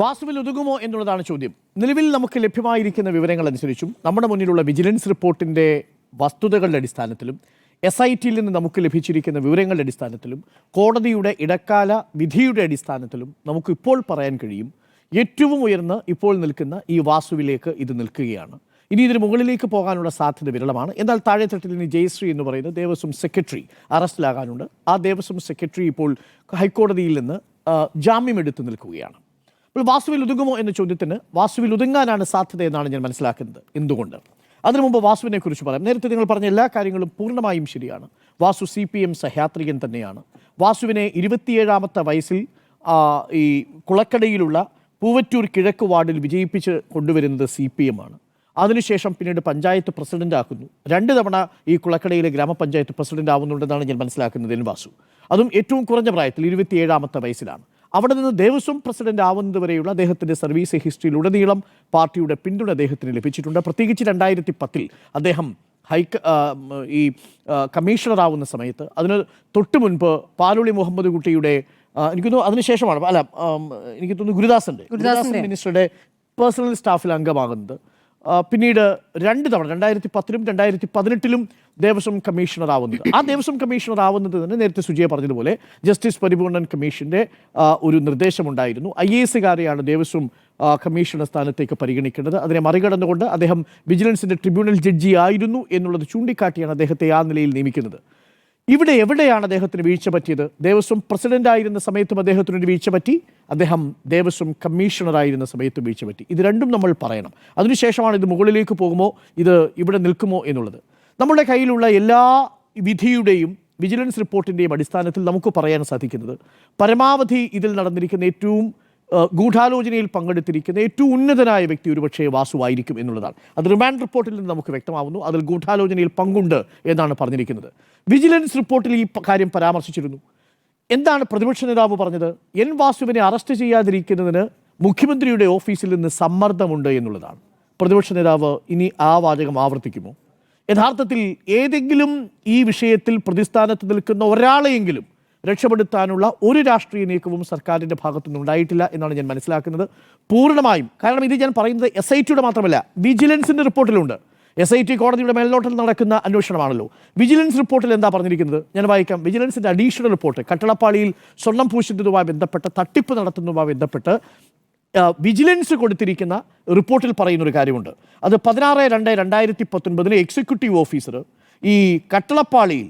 വാസുവിൽ ഒതുങ്ങുമോ എന്നുള്ളതാണ് ചോദ്യം. നിലവിൽ നമുക്ക് ലഭ്യമായിരിക്കുന്ന വിവരങ്ങൾ അനുസരിച്ചും നമ്മുടെ മുന്നിലുള്ള വിജിലൻസ് റിപ്പോർട്ടിന്റെ വസ്തുതകളുടെ അടിസ്ഥാനത്തിലും എസ് ഐ ടിയിൽ നിന്ന് നമുക്ക് ലഭിച്ചിരിക്കുന്ന വിവരങ്ങളുടെ അടിസ്ഥാനത്തിലും കോടതിയുടെ ഇടക്കാല വിധിയുടെ അടിസ്ഥാനത്തിലും നമുക്ക് ഇപ്പോൾ പറയാൻ കഴിയും. ഏറ്റവും ഉയർന്ന് ഇപ്പോൾ നിൽക്കുന്ന ഈ വാസുവിലേക്ക് ഇത് നിൽക്കുകയാണ്. ഇനി ഇതിന് മുകളിലേക്ക് പോകാനുള്ള സാധ്യത വിരളമാണ്. എന്നാൽ താഴെത്തട്ടിൽ ഇനി ജയശ്രീ എന്ന് പറയുന്ന ദേവസ്വം സെക്രട്ടറി അറസ്റ്റിലാകാനുണ്ട്. ആ ദേവസ്വം സെക്രട്ടറി ഇപ്പോൾ ഹൈക്കോടതിയിൽ നിന്ന് ജാമ്യം ജാമ്യമെടുത്ത് നിൽക്കുകയാണ്. അപ്പോൾ വാസുവിൽ ഒതുങ്ങുമോ എന്ന ചോദ്യത്തിന് വാസുവിൽ ഒതുങ്ങാനാണ് സാധ്യത എന്നാണ് ഞാൻ മനസ്സിലാക്കുന്നത്. എന്തുകൊണ്ട്? അതിനു മുമ്പ് വാസുവിനെ കുറിച്ച് പറയാം. നേരത്തെ നിങ്ങൾ പറഞ്ഞ എല്ലാ കാര്യങ്ങളും പൂർണമായും ശരിയാണ്. വാസു സി പി എം സഹയാത്രികൻ തന്നെയാണ്. വാസുവിനെ ഇരുപത്തിയേഴാമത്തെ വയസ്സിൽ ഈ കുളക്കടയിലുള്ള പൂവറ്റൂർ കിഴക്ക് വാർഡിൽ വിജയിപ്പിച്ച് കൊണ്ടുവരുന്നത് സി പി എം ആണ് അതിനുശേഷം പിന്നീട് പഞ്ചായത്ത് പ്രസിഡന്റ് ആക്കുന്നു രണ്ട് തവണ ഈ കുളക്കടയിലെ ഗ്രാമപഞ്ചായത്ത് പ്രസിഡന്റ് ആവുന്നുണ്ടെന്നാണ് ഞാൻ മനസ്സിലാക്കുന്നത് എൻ വാസു. അതും ഏറ്റവും കുറഞ്ഞ പ്രായത്തിൽ ഇരുപത്തിയേഴാമത്തെ വയസ്സിലാണ്. അവിടെ നിന്ന് ദേവസ്വം പ്രസിഡന്റ് ആവുന്നത് വരെയുള്ള അദ്ദേഹത്തിന്റെ സർവീസ് ഹിസ്റ്ററിയിലുടനീളം പാർട്ടിയുടെ പിന്തുണ അദ്ദേഹത്തിന് ലഭിച്ചിട്ടുണ്ട്. പ്രത്യേകിച്ച് രണ്ടായിരത്തി പത്തിൽ അദ്ദേഹം ഹൈക്ക ഈ കമ്മീഷണർ ആവുന്ന സമയത്ത് അതിന് തൊട്ട് മുൻപ് പാലുളി മുഹമ്മദ് കുട്ടിയുടെ എനിക്കൊന്ന് എനിക്ക് തോന്നുന്നു അതിനുശേഷമാണ് അല്ല എനിക്ക് തോന്നുന്നു ഗുരുദാസന്റെ. ഗുരുദാസൻ മിനിസ്റ്ററുടെ പേഴ്സണൽ സ്റ്റാഫിൽ അംഗമാകുന്നത്. പിന്നീട് രണ്ട് തവണ രണ്ടായിരത്തി പത്തിലും രണ്ടായിരത്തി പതിനെട്ടിലും ദേവസ്വം കമ്മീഷണർ ആവുന്നത്. ആ ദേവസ്വം കമ്മീഷണർ ആവുന്നത് തന്നെ നേരത്തെ സുജയ പറഞ്ഞതുപോലെ ജസ്റ്റിസ് പരിപൂർണൻ കമ്മീഷന്റെ ഒരു നിർദ്ദേശമുണ്ടായിരുന്നു. ഐ എ എസുകാരെയാണ് ദേവസ്വം കമ്മീഷണർ സ്ഥാനത്തേക്ക് പരിഗണിക്കേണ്ടത്. അതിനെ മറികടന്നുകൊണ്ട് അദ്ദേഹം വിജിലൻസിന്റെ ട്രിബ്യൂണൽ ജഡ്ജി ആയിരുന്നു എന്നുള്ളത് ചൂണ്ടിക്കാട്ടിയാണ് അദ്ദേഹത്തെ ആ നിലയിൽ നിയമിക്കുന്നത്. ഇവിടെ എവിടെയാണ് അദ്ദേഹത്തിന് വീഴ്ച പറ്റിയത്? ദേവസ്വം പ്രസിഡന്റ് ആയിരുന്ന സമയത്തും അദ്ദേഹത്തിന് ഒരു വീഴ്ച പറ്റി? അദ്ദേഹം ദേവസ്വം കമ്മീഷണർ ആയിരുന്ന സമയത്തും വീഴ്ച പറ്റി. ഇത് രണ്ടും നമ്മൾ പറയണം. അതിനുശേഷമാണ് ഇത് മുകളിലേക്ക് പോകുമോ? ഇത് ഇവിടെ നിൽക്കുമോ എന്നുള്ളത്. നമ്മുടെ കയ്യിലുള്ള എല്ലാ വിധിയുടെയും വിജിലൻസ് റിപ്പോർട്ടിന്റെയും അടിസ്ഥാനത്തിൽ നമുക്ക് പറയാൻ സാധിക്കുന്നത് പരമാവധി ഇതിൽ നടന്നിരിക്കുന്ന ഏറ്റവും ഗൂഢാലോചനയിൽ പങ്കെടുത്തിരിക്കുന്ന ഏറ്റവും ഉന്നതനായ വ്യക്തി ഒരുപക്ഷേ വാസുവായിരിക്കും എന്നുള്ളതാണ്. അത് റിമാൻഡ് റിപ്പോർട്ടിൽ നിന്ന് നമുക്ക് വ്യക്തമാവുന്നു. അതിൽ ഗൂഢാലോചനയിൽ പങ്കുണ്ട് എന്നാണ് പറഞ്ഞിരിക്കുന്നത്. വിജിലൻസ് റിപ്പോർട്ടിൽ ഈ കാര്യം പരാമർശിച്ചിരുന്നു. എന്താണ് പ്രതിപക്ഷ നേതാവ് പറഞ്ഞത്? എൻ വാസുവിനെ അറസ്റ്റ് ചെയ്യാതിരിക്കുന്നതിന് മുഖ്യമന്ത്രിയുടെ ഓഫീസിൽ നിന്ന് സമ്മർദ്ദമുണ്ട് എന്നുള്ളതാണ്. പ്രതിപക്ഷ നേതാവ് ഇനി ആ വാചകം ആവർത്തിക്കുമോ? യഥാർത്ഥത്തിൽ ഏതെങ്കിലും ഈ വിഷയത്തിൽ പ്രതിസ്ഥാനത്ത് നിൽക്കുന്ന ഒരാളെയെങ്കിലും രക്ഷപ്പെടുത്താനുള്ള ഒരു രാഷ്ട്രീയ നീക്കവും സർക്കാരിന്റെ ഭാഗത്തുനിന്ന് ഉണ്ടായിട്ടില്ല എന്നാണ് ഞാൻ മനസ്സിലാക്കുന്നത്. പൂർണമായും കാരണം ഇത് ഞാൻ പറയുന്നത് എസ് ഐ ടിയുടെ മാത്രമല്ല വിജിലൻസിന്റെ റിപ്പോർട്ടിലുണ്ട്. എസ് ഐ ടി കോടതിയുടെ മേൽനോട്ടത്തിൽ നടക്കുന്ന അന്വേഷണമാണല്ലോ. വിജിലൻസ് റിപ്പോർട്ടിൽ എന്താ പറഞ്ഞിരിക്കുന്നത്? ഞാൻ വായിക്കാം. വിജിലൻസിന്റെ അഡീഷണൽ റിപ്പോർട്ട് കട്ടളപ്പാളിയിൽ സ്വർണം പൂശുന്നതുമായി ബന്ധപ്പെട്ട തട്ടിപ്പ് നടത്തുന്നതുമായി ബന്ധപ്പെട്ട് വിജിലൻസ് കൊടുത്തിരിക്കുന്ന റിപ്പോർട്ടിൽ പറയുന്ന ഒരു കാര്യമുണ്ട്. അത് പതിനാറ് രണ്ട് രണ്ടായിരത്തി പത്തൊൻപതിന് എക്സിക്യൂട്ടീവ് ഓഫീസർ ഈ കട്ടളപ്പാളിയിൽ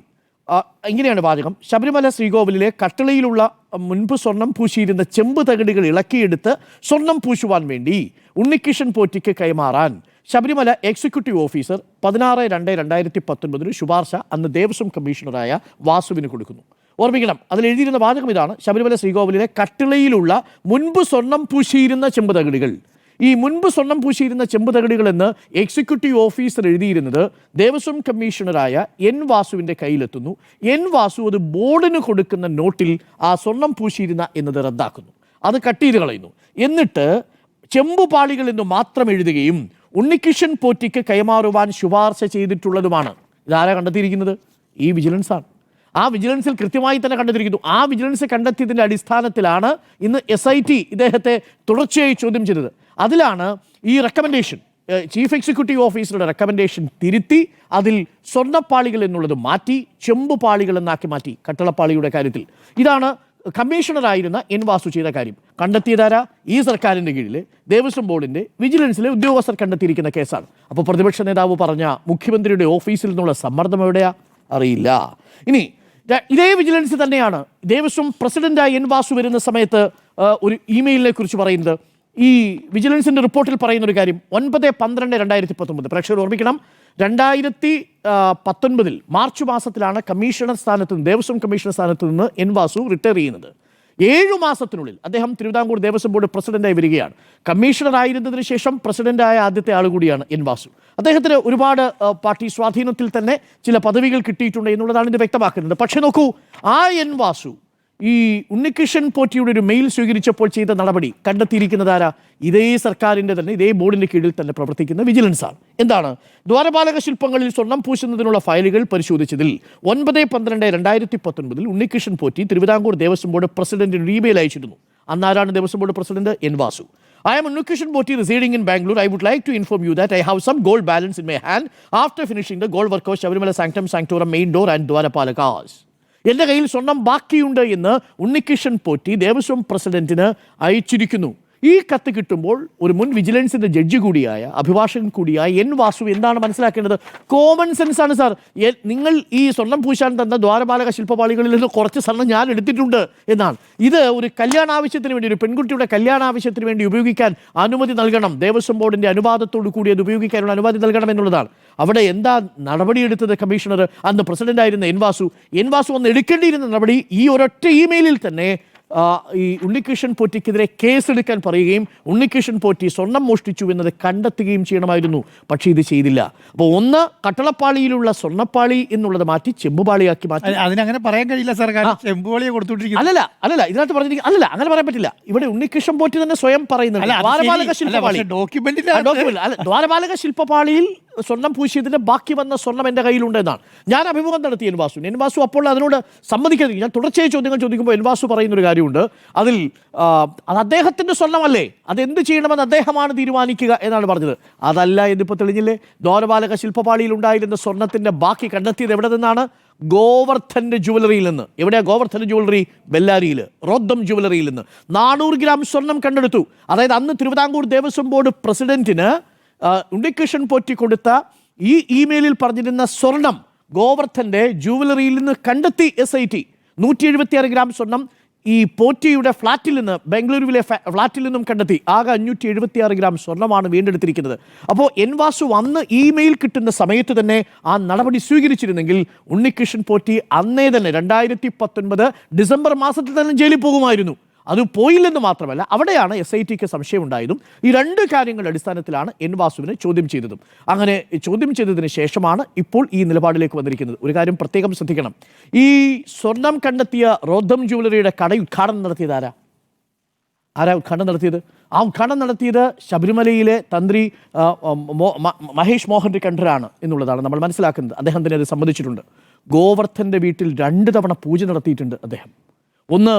ഇങ്ങനെയാണ് വാചകം. ശബരിമല ശ്രീകോവിലിലെ കട്ടളയിലുള്ള മുൻപ് സ്വർണം പൂശിയിരുന്ന ചെമ്പ് തകിടുകൾ ഇളക്കിയെടുത്ത് സ്വർണം പൂശുവാൻ വേണ്ടി ഉണ്ണിക്കിഷൻ പോറ്റിക്ക് കൈമാറാൻ ശബരിമല എക്സിക്യൂട്ടീവ് ഓഫീസർ പതിനാറ് രണ്ട് രണ്ടായിരത്തി പത്തൊൻപതിന് ശുപാർശ അന്ന് ദേവസ്വം കമ്മീഷണറായ വാസുവിന് കൊടുക്കുന്നു. ഓർമ്മിക്കണം അതിൽ എഴുതിയിരുന്ന വാചകം ഇതാണ്. ശബരിമല ശ്രീകോവിലിലെ കട്ടിളയിലുള്ള മുൻപ് സ്വർണം പൂശിയിരുന്ന ചെമ്പ് തകിടുകൾ. ഈ മുൻപ് സ്വർണം പൂശിയിരുന്ന ചെമ്പ് തകിടുകൾ എന്ന് എക്സിക്യൂട്ടീവ് ഓഫീസർ എഴുതിയിരുന്നത് ദേവസ്വം കമ്മീഷണറായ എൻ വാസുവിന്റെ കയ്യിലെത്തുന്നു. എൻ വാസു അത് ബോർഡിന് കൊടുക്കുന്ന നോട്ടിൽ ആ സ്വർണം പൂശിയിരുന്ന എന്നത് റദ്ദാക്കുന്നു. അത് കട്ട് ചെയ്ത് കളയുന്നു. എന്നിട്ട് ചെമ്പുപാളികൾ എന്ന് മാത്രം എഴുതുകയും ഉണ്ണിക്കിഷൻ പോറ്റിക്ക് കൈമാറുവാൻ ശുപാർശ ചെയ്തിട്ടുള്ളതുമാണ്. ഇതാരാ കണ്ടെത്തിയിരിക്കുന്നത്? ഈ വിജിലൻസാണ് ആ വിജിലൻസിൽ കൃത്യമായി തന്നെ കണ്ടെത്തിയിരിക്കുന്നു. ആ വിജിലൻസ് കണ്ടെത്തിയതിന്റെ അടിസ്ഥാനത്തിലാണ് ഇന്ന് എസ് ഐ ടി ഇദ്ദേഹത്തെ തുടർച്ചയായി ചോദ്യം ചെയ്തത്. അതിലാണ് ഈ റെക്കമെൻഡേഷൻ ചീഫ് എക്സിക്യൂട്ടീവ് ഓഫീസറുടെ റെക്കമെൻഡേഷൻ തിരുത്തി അതിൽ സ്വർണപ്പാളികൾ എന്നുള്ളത് മാറ്റി ചെമ്പുപാളികൾ എന്നാക്കി മാറ്റി കട്ടളപ്പാളിയുടെ കാര്യത്തിൽ. ഇതാണ് കമ്മീഷണറായിരുന്ന എൻ വാസു ചെയ്ത കാര്യം. കണ്ടെത്തിയതാരാ? ഈ സർക്കാരിന്റെ കീഴിൽ ദേവസ്വം ബോർഡിന്റെ വിജിലൻസിലെ ഉദ്യോഗസ്ഥർ കണ്ടെത്തിയിരിക്കുന്ന കേസാണ്. അപ്പോൾ പ്രതിപക്ഷ നേതാവ് പറഞ്ഞ മുഖ്യമന്ത്രിയുടെ ഓഫീസിൽ നിന്നുള്ള സമ്മർദ്ദം എവിടെയാ? അറിയില്ല. ഇനി ഇതേ വിജിലൻസ് തന്നെയാണ് ദേവസ്വം പ്രസിഡന്റായി എൻ വാസു വരുന്ന സമയത്ത് ഒരു ഇമെയിലിനെ കുറിച്ച് പറയുന്നത്. ഈ വിജിലൻസിന്റെ റിപ്പോർട്ടിൽ പറയുന്ന ഒരു കാര്യം. ഒൻപത് പന്ത്രണ്ട് രണ്ടായിരത്തി പത്തൊമ്പത് പ്രേക്ഷകർ ഓർമ്മിക്കണം രണ്ടായിരത്തി പത്തൊൻപതിൽ മാർച്ച് മാസത്തിലാണ് കമ്മീഷണർ സ്ഥാനത്ത് നിന്ന് ദേവസ്വം കമ്മീഷണർ സ്ഥാനത്ത് നിന്ന് എൻ വാസു റിട്ടയർ ചെയ്യുന്നത്. ഏഴു മാസത്തിനുള്ളിൽ അദ്ദേഹം തിരുവിതാംകൂർ ദേവസ്വം ബോർഡ് പ്രസിഡന്റായി വരികയാണ്. കമ്മീഷണർ ആയിരുന്നതിന് ശേഷം പ്രസിഡന്റായ ആദ്യത്തെ ആൾ കൂടിയാണ് എൻ വാസു അദ്ദേഹത്തിന് ഒരുപാട് പാർട്ടി സ്വാധീനത്തിൽ തന്നെ ചില പദവികൾ കിട്ടിയിട്ടുണ്ട് എന്നുള്ളതാണ് ഇത് വ്യക്തമാക്കുന്നത്. പക്ഷേ നോക്കൂ ആ എൻ വാസു ഈ ഉണ്ണികൃഷ്ണൻ പോറ്റിയുടെ ഒരു മെയിൽ സ്വീകരിച്ചപ്പോൾ ചെയ്ത നടപടി കണ്ടെത്തിയിരിക്കുന്നത് ആരാ? ഇതേ സർക്കാരിന്റെ തന്നെ ഇതേ ബോർഡിന്റെ കീഴിൽ തന്നെ പ്രവർത്തിക്കുന്ന വിജിലൻസ് ആണ്. എന്താണ്? ദ്വാരപാലക ശില്പങ്ങളിൽ സ്വർണം പൂശുന്നതിനുള്ള ഫയലുകൾ പരിശോധിച്ചതിൽ ഒൻപത് പന്ത്രണ്ട് രണ്ടായിരത്തി പത്തൊൻപതിൽ ഉണ്ണികൃഷ്ണൻ പോറ്റി തിരുവിതാംകൂർ ദേവസ്വം ബോർഡ് പ്രസിഡന്റിന് ഇമെയിൽ അയച്ചിരുന്നു. അന്നാരാണ് Devaswom board president? N Vasu. I am Unnukishan Boti residing in Bangalore. I would like to inform you that I have some gold balance in my hand. After finishing the gold work of Shabarimala Sanctum Sanctorum main door and Dwarapalakas. എന്റെ കയ്യിൽ സ്വർണം ബാക്കിയുണ്ട് എന്ന് ഉണ്ണിക്കിഷൻ പോറ്റി ദേവസ്വം പ്രസിഡന്റിന് അയച്ചിരിക്കുന്നു. ഈ കത്ത് കിട്ടുമ്പോൾ ഒരു മുൻ വിജിലൻസിന്റെ ജഡ്ജി കൂടിയായ അഭിഭാഷകൻ കൂടിയായ എൻ വാസു എന്താണ് മനസ്സിലാക്കേണ്ടത്? കോമൺ സെൻസ് ആണ് സാർ. നിങ്ങൾ ഈ സ്വർണം പൂശാൻ തന്ന ദ്വാരപാലക ശില്പപാളികളിൽ നിന്ന് കുറച്ച് സ്വർണം ഞാൻ എടുത്തിട്ടുണ്ട് എന്നാണ്. ഇത് ഒരു കല്യാണ ആവശ്യത്തിന് വേണ്ടി ഒരു പെൺകുട്ടിയുടെ കല്യാണ ആവശ്യത്തിന് വേണ്ടി ഉപയോഗിക്കാൻ അനുമതി നൽകണം. ദേവസ്വം ബോർഡിന്റെ അനുവാദത്തോടു കൂടി അത് ഉപയോഗിക്കാനുള്ള അനുമതി നൽകണം എന്നുള്ളതാണ്. അവിടെ എന്താ നടപടിയെടുത്തത് കമ്മീഷണർ? അന്ന് പ്രസിഡന്റായിരുന്ന എൻ വാസു എൻ വാസു അന്ന് എടുക്കേണ്ടിയിരുന്ന നടപടി ഈ ഒരൊറ്റ ഇമെയിലിൽ തന്നെ ഈ ഉണ്ണികൃഷ്ണൻ പോറ്റിക്കെതിരെ കേസെടുക്കാൻ പറയുകയും ഉണ്ണികൃഷ്ണൻ പോറ്റി സ്വർണം മോഷ്ടിച്ചു എന്നത് കണ്ടെത്തുകയും ചെയ്യണമായിരുന്നു. പക്ഷേ ഇത് ചെയ്തില്ല. അപ്പോൾ ഒന്ന് കട്ടളപ്പാളിയിലുള്ള സ്വർണപ്പാളി എന്നുള്ളത് മാറ്റി ചെമ്പുപാളിയാക്കി മാറ്റി. അതിനങ്ങനെ പറയാൻ കഴിയില്ല സർക്കാർ ചെമ്പുപാളിയെ ചെമ്പുവളിയെ കൊടുത്തുകൊണ്ടിരിക്കുന്നു അല്ലല്ല അല്ലല്ല. ഇതിനകത്ത് പറഞ്ഞിരിക്കുന്നത് അല്ലല്ല അങ്ങനെ പറയാൻ പറ്റില്ല. ഇവിടെ ഉണ്ണികൃഷ്ണൻ പോറ്റി തന്നെ സ്വയം പറയുന്നുണ്ട്. ദ്വാരപാലക. ശില്പപാളി. ഡോക്യുമെന്റിൽ ദ്വാരപാലക ശില്പപാളിയിൽ സ്വർണം പൂശിയതിന്റെ ബാക്കി വന്ന സ്വർണം എന്റെ കയ്യിലുണ്ട് എന്നാണ് ഞാൻ അഭിമുഖം നടത്തി എൻ വാസു എൻ വാസു അപ്പോൾ അതിനോട് സമ്മതിക്കുന്നില്ല ഞാൻ തുടർച്ചയായി ചോദ്യങ്ങൾ ചോദിക്കുമ്പോൾ എൻവാസു പറയുന്ന ഒരു കാര്യമുണ്ട്. അതിൽ അത് അദ്ദേഹത്തിന്റെ സ്വർണമല്ലേ അത് എന്ത് ചെയ്യണമെന്ന് അദ്ദേഹമാണ് തീരുമാനിക്കുക എന്നാണ് പറഞ്ഞത്. അതല്ല എന്നിപ്പോൾ തെളിഞ്ഞില്ലേ? ദ്വാരപാലക ശില്പപാളിയിൽ ഉണ്ടായിരുന്ന സ്വർണത്തിന്റെ ബാക്കി കണ്ടെത്തിയത് എവിടെ നിന്നാണ് ഗോവർദ്ധന്റെ ജുവലറിയിൽ നിന്ന്. എവിടെയാണ് ഗോവർദ്ധന്റെ ജുവലറി ബെല്ലാരിയിൽ. റോദ്ദം ജുവലറിയിൽ നിന്ന്. നാനൂറ് ഗ്രാം സ്വർണം കണ്ടെടുത്തു. അതായത് അന്ന് തിരുവിതാംകൂർ ദേവസ്വം ബോർഡ് പ്രസിഡന്റിന് ഉണ്ണികൃഷ്ണൻ പോറ്റി കൊടുത്ത ഈ ഇമെയിലിൽ പറഞ്ഞിരുന്ന സ്വർണം ഗോവർദ്ധന്റെ ജുവലറിയിൽ നിന്ന് കണ്ടെത്തി എസ് ഐ ടി നൂറ്റി എഴുപത്തിയാറ് ഗ്രാം സ്വർണം ഈ പോറ്റിയുടെ ഫ്ളാറ്റിൽ നിന്ന് ബംഗളൂരുവിലെ ഫ്ളാറ്റിൽ നിന്നും കണ്ടെത്തി. ആകെ അഞ്ഞൂറ്റി എഴുപത്തിയാറ് ഗ്രാം സ്വർണമാണ് വീണ്ടെടുത്തിരിക്കുന്നത്. അപ്പോൾ എൻ വാസു അന്ന് ഇമെയിൽ കിട്ടുന്ന സമയത്ത് തന്നെ ആ നടപടി സ്വീകരിച്ചിരുന്നെങ്കിൽ ഉണ്ണികൃഷ്ണൻ പോറ്റി അന്നേ തന്നെ രണ്ടായിരത്തി ഡിസംബർ മാസത്തിൽ തന്നെ ജയിലിൽ പോകുമായിരുന്നു. അത് പോയില്ലെന്ന് മാത്രമല്ല അവിടെയാണ് എസ് ഐ ടിക്ക് സംശയമുണ്ടായതും ഈ രണ്ട് കാര്യങ്ങളുടെ അടിസ്ഥാനത്തിലാണ് എൻ വാസുവിനെ ചോദ്യം ചെയ്തതും. അങ്ങനെ ചോദ്യം ചെയ്തതിന് ശേഷമാണ് ഇപ്പോൾ ഈ നിലപാടിലേക്ക് വന്നിരിക്കുന്നത്. ഒരു കാര്യം പ്രത്യേകം ശ്രദ്ധിക്കണം. ഈ സ്വർണം കണ്ടെത്തിയ റോദ്ധം ജ്വല്ലറിയുടെ കട ഉദ്ഘാടനം നടത്തിയത് ആരാ? ആരാ ഉദ്ഘാടനം നടത്തിയത്? ആ ഉദ്ഘാടനം നടത്തിയത് ശബരിമലയിലെ തന്ത്രി മഹേഷ് മോഹൻ കണ്ഠരാണ് എന്നുള്ളതാണ് നമ്മൾ മനസ്സിലാക്കുന്നത്. അദ്ദേഹം തന്നെ അത് സംബന്ധിച്ചിട്ടുണ്ട് ഗോവർദ്ധന്റെ വീട്ടിൽ രണ്ട് തവണ പൂജ നടത്തിയിട്ടുണ്ട് അദ്ദേഹം. ഒന്ന്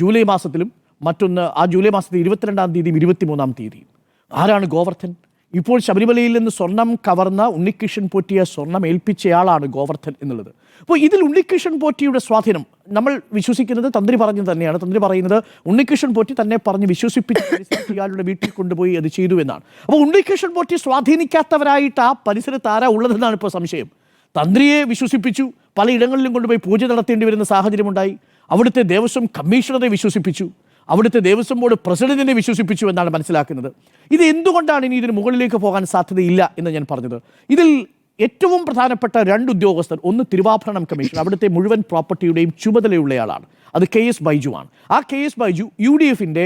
ജൂലൈ മാസത്തിലും മറ്റൊന്ന് ആ ജൂലൈ മാസത്തിൽ ഇരുപത്തിരണ്ടാം തീയതിയും ഇരുപത്തിമൂന്നാം തീയതിയും. ആരാണ് ഗോവർദ്ധൻ? ഇപ്പോൾ ശബരിമലയിൽ നിന്ന് സ്വർണം കവർന്ന ഉണ്ണികൃഷ്ണൻ പോറ്റിയ സ്വർണം ഏൽപ്പിച്ചയാളാണ് ഗോവർദ്ധൻ എന്നുള്ളത്. അപ്പോൾ ഇതിൽ ഉണ്ണികൃഷ്ണൻ പോറ്റിയുടെ സ്വാധീനം നമ്മൾ വിശ്വസിക്കുന്നത് തന്ത്രി പറഞ്ഞത് തന്നെയാണ്. തന്ത്രി പറയുന്നത് ഉണ്ണികൃഷ്ണൻ പോറ്റി തന്നെ പറഞ്ഞ് വിശ്വസിപ്പിച്ച് ഇയാളുടെ വീട്ടിൽ കൊണ്ടുപോയി അത് ചെയ്തു എന്നാണ്. അപ്പോൾ ഉണ്ണികൃഷ്ണൻ പോറ്റി സ്വാധീനിക്കാത്തവരായിട്ട് ആ പരിസരത്ത് ആരാ ഉള്ളതെന്നാണ് ഇപ്പോൾ സംശയം. തന്ത്രിയെ വിശ്വസിപ്പിച്ചു പലയിടങ്ങളിലും കൊണ്ടുപോയി പൂജ നടത്തേണ്ടി വരുന്ന സാഹചര്യമുണ്ടായി. അവിടുത്തെ ദേവസ്വം കമ്മീഷണറെ വിശ്വസിപ്പിച്ചു. അവിടുത്തെ ദേവസ്വം ബോർഡ് പ്രസിഡന്റിനെ വിശ്വസിപ്പിച്ചു എന്നാണ് മനസ്സിലാക്കുന്നത്. ഇത് എന്തുകൊണ്ടാണ് ഇനി ഇതിന് മുകളിലേക്ക് പോകാൻ സാധ്യതയില്ല എന്ന് ഞാൻ പറഞ്ഞത്? ഇതിൽ ഏറ്റവും പ്രധാനപ്പെട്ട രണ്ട് ഉദ്യോഗസ്ഥർ ഒന്ന് തിരുവാഭരണം കമ്മീഷൻ അവിടുത്തെ മുഴുവൻ പ്രോപ്പർട്ടിയുടെയും ചുമതലയുള്ളയാളാണ്. അത് കെ എസ് ബൈജു ആണ്. ആ K S Baiju U D എഫിന്റെ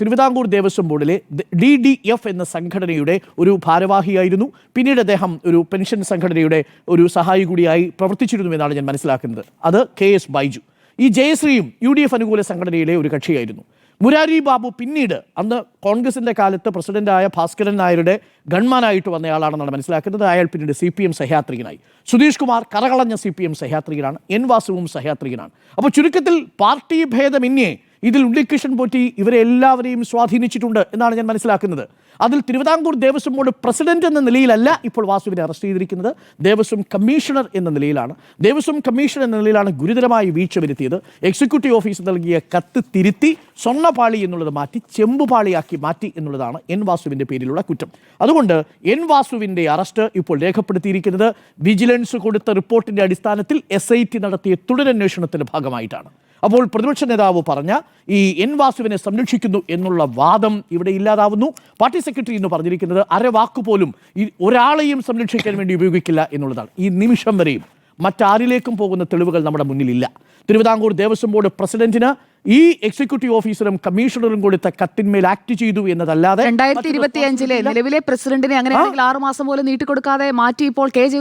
തിരുവിതാംകൂർ ദേവസ്വം ബോർഡിലെ ഡി ഡി എഫ് എന്ന സംഘടനയുടെ ഒരു ഭാരവാഹിയായിരുന്നു. പിന്നീട് അദ്ദേഹം ഒരു പെൻഷൻ സംഘടനയുടെ ഒരു സഹായി കൂടിയായി പ്രവർത്തിച്ചിരുന്നു എന്നാണ് ഞാൻ മനസ്സിലാക്കുന്നത്. അത് കെ എസ് ബൈജു. ഈ ജയശ്രീയും യു ഡി എഫ് അനുകൂല സംഘടനയിലെ ഒരു കക്ഷിയായിരുന്നു. മുരാരി ബാബു പിന്നീട് അന്ന് കോൺഗ്രസിന്റെ കാലത്ത് പ്രസിഡന്റായ ഭാസ്കരൻ നായരുടെ ഗൺമാനായിട്ട് വന്നയാളാണെന്നാണ് മനസ്സിലാക്കുന്നത്. അയാൾ പിന്നീട് സി പി എം സഹയാത്രികനായി. സുധീഷ് കുമാർ കറകളഞ്ഞ സി പി എം സഹയാത്രികനാണ്. എൻ വാസുവും സഹയാത്രികനാണ്. അപ്പോൾ ചുരുക്കത്തിൽ പാർട്ടി ഭേദമന്യേ ഇതിൽ ഉണ്ണികൃഷ്ണൻ പോറ്റി ഇവരെ എല്ലാവരെയും സ്വാധീനിച്ചിട്ടുണ്ട് എന്നാണ് ഞാൻ മനസ്സിലാക്കുന്നത്. അതിൽ തിരുവിതാംകൂർ ദേവസ്വം ബോർഡ് പ്രസിഡന്റ് എന്ന നിലയിലല്ല ഇപ്പോൾ വാസുവിനെ അറസ്റ്റ് ചെയ്തിരിക്കുന്നത്. ദേവസ്വം കമ്മീഷണർ എന്ന നിലയിലാണ്. ദേവസ്വം കമ്മീഷണർ എന്ന നിലയിലാണ് ഗുരുതരമായി വീഴ്ച വരുത്തിയത്. എക്സിക്യൂട്ടീവ് ഓഫീസ് നൽകിയ കത്ത് തിരുത്തി സ്വർണപാളി എന്നുള്ളത് മാറ്റി ചെമ്പുപാളിയാക്കി മാറ്റി എന്നുള്ളതാണ് എൻ വാസുവിന്റെ പേരിലുള്ള കുറ്റം. അതുകൊണ്ട് എൻ വാസുവിന്റെ അറസ്റ്റ് ഇപ്പോൾ രേഖപ്പെടുത്തിയിരിക്കുന്നത്. വിജിലൻസ് കൊടുത്ത റിപ്പോർട്ടിന്റെ അടിസ്ഥാനത്തിൽ എസ് നടത്തിയ തുടരന്വേഷണത്തിന്റെ ഭാഗമായിട്ടാണ്. അപ്പോൾ പ്രതിപക്ഷ നേതാവ് പറഞ്ഞ ഈ എൻ വാസുവിനെ സംരക്ഷിക്കുന്നു എന്നുള്ള വാദം ഇവിടെ ഇല്ലാതാവുന്നു. പാർട്ടി സെക്രട്ടറി എന്ന് പറഞ്ഞിരിക്കുന്നത് അരവാക്ക് പോലും ഈ ഒരാളെയും സംരക്ഷിക്കാൻ വേണ്ടി ഉപയോഗിക്കില്ല എന്നുള്ളതാണ്. ഈ നിമിഷം വരെയും മറ്റാരിലേക്കും പോകുന്ന തെളിവുകൾ നമ്മുടെ മുന്നിലില്ല. തിരുവിതാംകൂർ ദേവസ്വം ബോർഡ് പ്രസിഡന്റിന് ഈ എക്സിക്യൂട്ടീവ് ഓഫീസറും കമ്മീഷണറും കൊടുത്ത കത്തിന്മേൽ ആക്ട് ചെയ്തു എന്നതല്ലാതെ രണ്ടായിരത്തി ഇരുപത്തി അഞ്ചിലെ നിലവിലെ പ്രസിഡന്റിനെ അങ്ങനെ ആറ് മാസം പോലും നീട്ടിക്കൊടുക്കാതെ മാറ്റി ഇപ്പോൾ കെ ജെ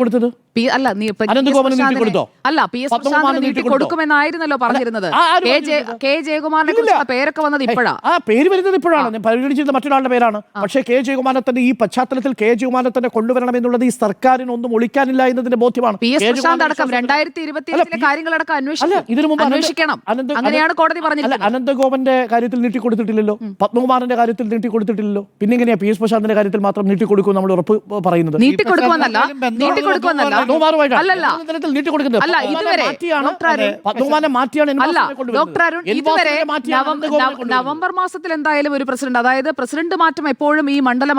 കൊടുത്തത് പി- അല്ല നീ ഇപ്പൊ. നീട്ടി? അല്ല പി എസ് പ്രശാന്തിന് നീട്ടി നീട്ടി കൊടുക്കുമെന്നായിരുന്നല്ലോ പറഞ്ഞിരുന്നത്. കെ ജെ കെ ജയകുമാറിനെ കുറിച്ചുള്ള പേരൊക്കെ വന്നത് ഇപ്പോഴാ. ആ പേര് വരുന്നത് ഇപ്പോഴാണ്. ഞാൻ പരിഗണിച്ചത് മറ്റൊരാളുടെ പേരാണ്. പക്ഷേ കെ ജയകുമാരത്തിന്റെ ഈ പശ്ചാത്തലത്തിൽ കെ ജയകുമാരത്തിന്റെ കൊണ്ടുവരണം എന്നുള്ളത് ഈ സർക്കാരിന് ഒന്നും ഒളിക്കാനില്ല എന്നതിന്റെ ബോധ്യമാണ്. പി എസ് പ്രശാന്ത് അടക്കം രണ്ടായിരത്തി ഇരുപത്തിയേഴിലെ അല്ല, കാര്യങ്ങളടക്കം അന്വേഷിക്കണം ഇതിനു മുമ്പ് അന്വേഷിക്കണം. അങ്ങനെയാണ് കോടതി പറഞ്ഞിരിക്കുന്നത്. അനന്തഗോപന്റെ കാര്യത്തിൽ നീട്ടി കൊടുത്തിട്ടില്ലല്ലോ പത്മകുമാറിന്റെ കാര്യത്തിൽ നീട്ടി കൊടുത്തിട്ടില്ലല്ലോ പിന്നെ എങ്ങനെയാ പി എസ് പ്രശാന്തിന്റെ കാര്യത്തിൽ മാത്രം നീട്ടി കൊടുക്കും നമ്മൾ ഉറപ്പ് പറയുന്നത്? നീട്ടി കൊടുക്കുമെന്നല്ല നീട്ടിക്കൊടുക്കുമെന്നല്ല. പത്മകുമാറുമായിട്ടാണ്. അല്ലല്ല? അല്ല, ഇതുവരെ ഡോക്ടർ അരുൺ പത്മകുമാരനെ മാറ്റിയാണ് അല്ല ഡോക്ടർ അരുൺ ഇതുവരെ. നവംബർ മാസത്തിൽ എന്തായാലും ഒരു പ്രസിഡന്റ് അതായത് പ്രസിഡന്റ് മാറ്റം എപ്പോഴും ഈ മണ്ഡല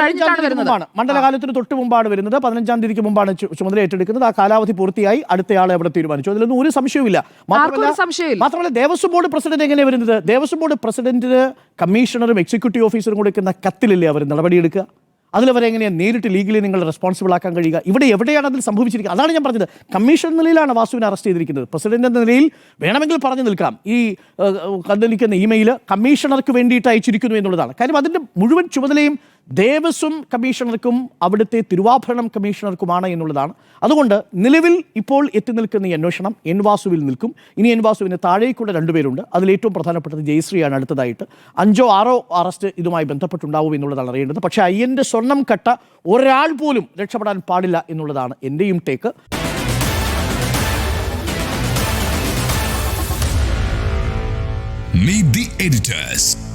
കഴിഞ്ഞിട്ടാണ് വരുന്നത്. മണ്ഡലകാലത്തിന് തൊട്ട് മുമ്പാണ് വരുന്നത്. പതിനഞ്ചാം തീയതിക്ക് മുമ്പാണ് ചുമതല ഏറ്റെടുക്കുന്നത്. ആ കാലാവധി പൂർത്തിയായി. അടുത്തയാളെ അവിടെ തീരുമാനിച്ചു. അതിലൊന്നും ഒരു സംശയവുമില്ല. ആർക്കും ഒരു സംശയവുമില്ല. മാത്രമല്ല ദേവസ്വം ബോർഡ് പ്രസിഡന്റ് എങ്ങനെ വരുന്നത്? ദേവസ്വം ബോർഡ് പ്രസിഡന്റിന് കമ്മീഷണറും എക്സിക്യൂട്ടീവ് ഓഫീസറും കൊടുക്കുന്ന കത്തിലല്ലേ അവർ നടപടിയെടുക്കുക? അതിലവരെ എങ്ങനെയാണ് നേരിട്ട് ലീഗലി നിങ്ങൾ റെസ്പോൺസിബിൾ ആക്കാൻ കഴിയുക? ഇവിടെ എവിടെയാണ് അതിൽ സംഭവിച്ചിരിക്കുക? അതാണ് ഞാൻ പറഞ്ഞത്. കമ്മീഷൻ നിലയിലാണ് വാസുവിനെ അറസ്റ്റ് ചെയ്തിരിക്കുന്നത്. പ്രസിഡന്റ് എന്ന നിലയിൽ വേണമെങ്കിൽ പറഞ്ഞു നിൽക്കാം. ഈ കണ്ടിരിക്കുന്ന ഇമെയിൽ കമ്മീഷണർക്ക് വേണ്ടിയിട്ട് അയച്ചിരിക്കുന്നു എന്നുള്ളതാണ്. കാര്യം അതിന്റെ മുഴുവൻ ചുമതലയും ദേവസ്വം കമ്മീഷണർക്കും അവിടുത്തെ തിരുവാഭരണം കമ്മീഷണർക്കുമാണ് എന്നുള്ളതാണ്. അതുകൊണ്ട് നിലവിൽ ഇപ്പോൾ എത്തി നിൽക്കുന്ന ഈ അന്വേഷണം എൻ വാസുവിൽ നിൽക്കും. ഇനി എൻ വാസുവിന് താഴേക്കൂടെ രണ്ടുപേരുണ്ട് അതിൽ ഏറ്റവും പ്രധാനപ്പെട്ടത് ജയശ്രീയാണ്. അടുത്തതായിട്ട് അഞ്ചോ ആറോ അറസ്റ്റ് ഇതുമായി ബന്ധപ്പെട്ടുണ്ടാവും എന്നുള്ളതാണ് അറിയേണ്ടത്. പക്ഷേ അയ്യന്റെ സ്വർണം കട്ട ഒരാൾ പോലും രക്ഷപ്പെടാൻ പാടില്ല എന്നുള്ളതാണ് എന്റെയും ടേക്ക്. Meet the editors.